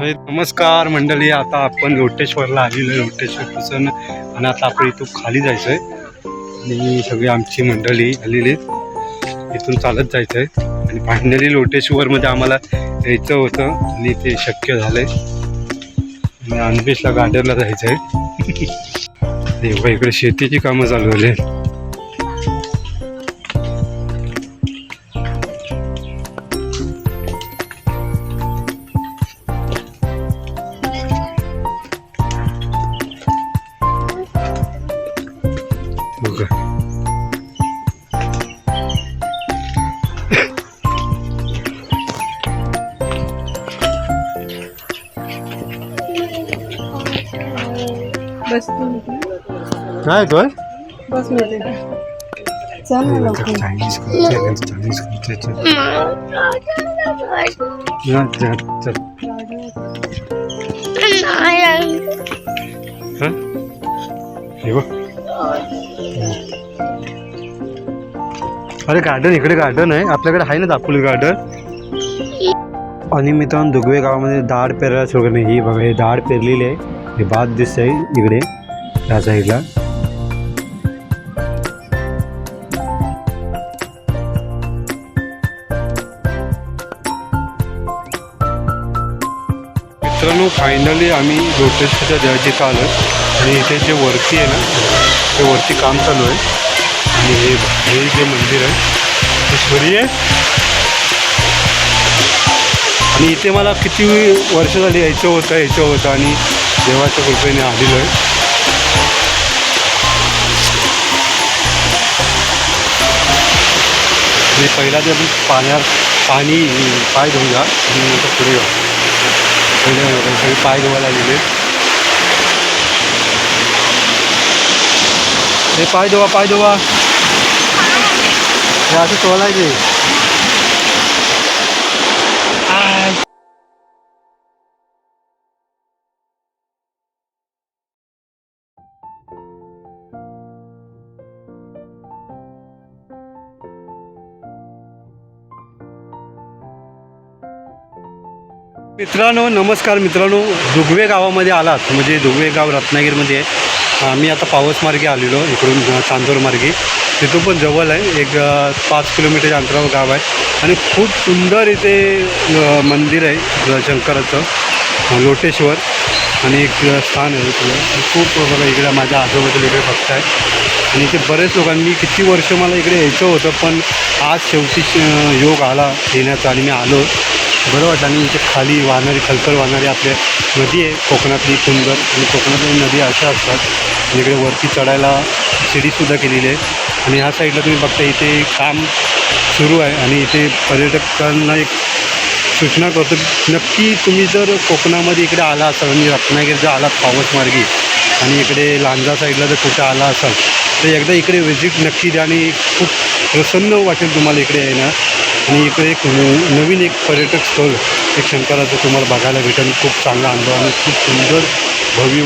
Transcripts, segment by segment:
नमस्कार मंडळी आता आपण लोटेश्वरला आलेलो आहे. लोटेश्वरपासून आणि आता आपण इथून खाली जायचं आहे आणि सगळी आमची मंडळी आलेली आहेत. इथून चालत जायचं आहे आणि फायनली लोटेश्वरमध्ये आम्हाला यायचं होतं आणि ते शक्य झालं आहे आणि अनबेशला गार्डनला जायचं आहे तेव्हा इकडे शेतीची कामं चालू झाली काय बस चल ना लवकर. बघ. अरे गार्डन इकडे गार्डन आहे. आपल्याकडे आहे ना दापोली गार्डन आणि मित्रांनो दुगवे गावामध्ये दाढ पेरायला सुरू नाही ही बघा हे दाढ पेरलेली आहे. हे बाद दिसत आहे इकडे त्या साईडला मित्रांनो फायनली आम्ही लोटेशच्या देवाची आलो आणि इथे जे वरती आहे ना ते वरती काम चालू आहे. आणि हे हे जे मंदिर आहे ते सूर्य आहे आणि इथे मला किती वर्ष झाली यायचं होतं यायचं होतं आणि देवाच्या कृपेने आलेलो आहे. आणि पहिला ते आपण पाण्यात पाणी पाय धुऊया आणि नंतर पुढे जाऊ. पहिले सगळे पाय धुवायला आलेले हे पाय धुवा पाय धुवा. हे असं चोलायचे मित्रांनो नमस्कार मित्रांनो. दुगवे गावामध्ये आलात. म्हणजे दुगवे गाव रत्नागिरीमध्ये आहे. आम्ही आता पावसमार्गे आलेलो इकडून चांदोर मार्गे. तिथून पण जवळ आहे. एक पाच किलोमीटरच्या अंतरावर गाव आहे. आणि खूप सुंदर इथे मंदिर आहे शंकराचं लोटेश्वर. आणि एक स्थान आहे इथलं खूप बघा इकडे माझ्या आजूबाजूला इकडे भक्त आहे आणि इथे बरेच लोकांनी मी किती वर्ष मला इकडे यायचं होतं पण आज शेवटी श- योग आला येण्याचा आणि मी आलो. बरं वाटलं. आणि इथे खाली वाहणारी खलखल वाहणारी आपल्या नदी आहे. कोकणातली सुंदर आणि कोकणातली नदी अशा असतात. इकडे वरती चढायला शिडीसुद्धा केलेली आहे. आणि ह्या साईडला तुम्ही बघता इथे काम सुरू आहे. आणि इथे पर्यटकांना एक सूचना करतो नक्की तुम्ही जर कोकणामध्ये इकडे आला असाल म्हणजे रत्नागिरी जर आलात पावसमार्गी आणि इकडे लांजा साईडला जर कुठं आला असाल तर एकदा इकडे व्हिजिट नक्की द्या. आणि खूप प्रसन्न वाटेल तुम्हाला इकडे येणार आणि इकडे एक नवीन एक पर्यटक स्थळ एक शंकराचं तुम्हाला बघायला भेटेल. खूप चांगला अनुभव आणि खूप सुंदर भव्य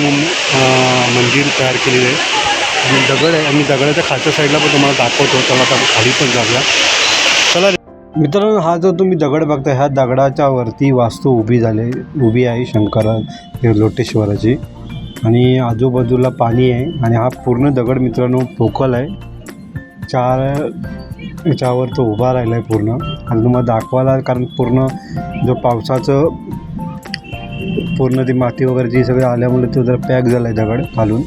मंदिर तयार केलेलं आहे. आणि दगड आहे आणि दगडाच्या खालच्या साईडला पण तुम्हाला दाखवतो. त्याला आता खाली पण जाऊया. चला मित्रांनो हा जो तुम्ही दगड बघता ह्या दगडाच्या वरती वास्तू उभी झाली उभी आहे शंकरा लोटेश्वराची. आणि आजूबाजूला पाणी आहे आणि हा पूर्ण दगड मित्रांनो पोकल आहे. चार याच्यावर तो उभा राहिला आहे पूर्ण. आणि तुम्हाला दाखवायला कारण पूर्ण जो पावसाचं पूर्ण ती माती वगैरे जी सगळं आल्यामुळे तो जरा पॅक झाला आहे दगड घालून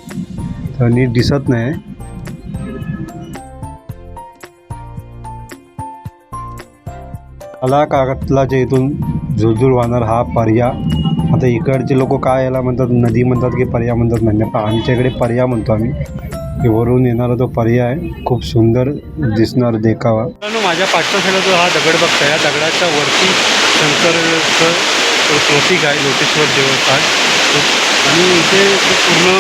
तर नीट दिसत नाही. मला कागदलाच्या इथून झुळझुळ वाहणार हा पर्या आता इकडचे लोक काय याला म्हणतात? नदी म्हणतात की पर्या म्हणतात म्हणजे पण आमच्या इकडे पर्या म्हणतो आम्ही. की वरून येणारा तो पर्याय आहे खूप सुंदर दिसणार देखावा. माझ्या पाठच्या साईडला जो हा दगड बघता या दगडाच्या वरती शंकरचं प्रतीक आहे लोटेश्वर देवस्थान. आणि इथे पूर्ण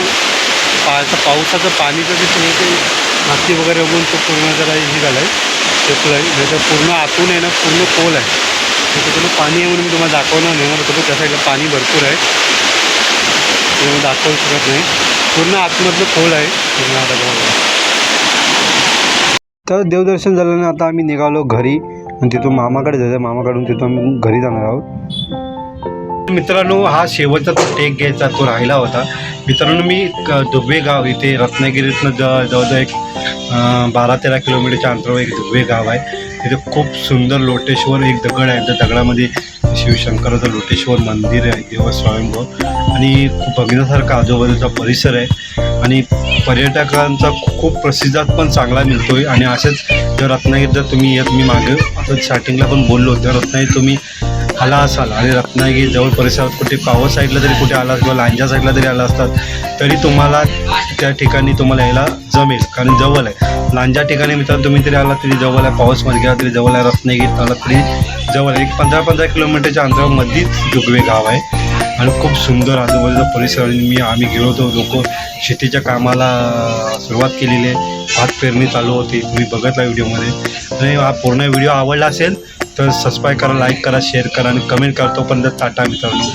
पाचं पावसाचं पाणी जर सगळं ते माती वगैरे बघून तो पूर्ण जरा हे झालं आहे शेपलं आहे नाही तर पूर्ण आतून आहे ना पूर्ण खोल आहे. तर तिकडून पाणी आहे म्हणून मी तुम्हाला दाखवणार नेणार होतो पण त्या साईडला पाणी भरपूर आहे. ते मी दाखवू शकत नाही. पूर्ण आतमधलं खोल आहे. पूर्ण आता बघा. तर देवदर्शन झाल्यानं आता आम्ही निघालो घरी. आणि तिथून मामाकडे जायचं. मामाकडून तिथून आम्ही घरी जाणार आहोत. मित्रांनो हा शेवटचा तो टेक घ्यायचा तो राहिला होता. मित्रांनो मी दुबे गाव इथे रत्नागिरीतनं ज जवळजवळ एक बारा तेरा किलोमीटरच्या अंतरावर एक दुबे गाव आहे. तिथे खूप सुंदर लोटेश्वर एक दगड आहे. त्या दगडामध्ये शिवशंकराचं लोटेश्वर मंदिर आहे. देव स्वयंभू आणि खूप बघण्यासारखा आजूबाजूचा परिसर आहे. आणि पर्यटकांचा खूप प्रसिद्धात पण चांगला मिळतो आहे आणि असेच जर रत्नागिरी जर तुम्ही येत मी मागे आता स्टार्टिंगला पण बोललो तर रत्नागिरी तुम्ही आला असाल आणि रत्नागिरी जवळ परिसरात कुठे पावस साईडला जरी कुठे आला किंवा लांजा साईडला जरी आला असतात तरी तुम्हाला त्या ठिकाणी तुम्हाला यायला जमेल. कारण जवळ आहे. लांजा ठिकाणी मित्रांनो तुम्ही तरी आला तरी जवळ आहे. पावसमध्ये गेला तरी जवळ आहे. रत्नागिरीत आला तरी जवळ आहे. एक पंधरा पंधरा किलोमीटरच्या अंतरामध्येच जुगवे गाव आहे. आणि खूप सुंदर आजूबाजूचा परिसर मी आम्ही गेलो होतो लोक शेतीच्या कामाला सुरुवात केलेली आहे. भात पेरणी चालू होती तुम्ही बघितला व्हिडिओमध्ये. आणि हा पूर्ण व्हिडिओ आवडला असेल तर सबस्क्राईब करा लाईक करा शेअर करा आणि कमेंट करा. तोपर्यंत टाटा मित्रांनो.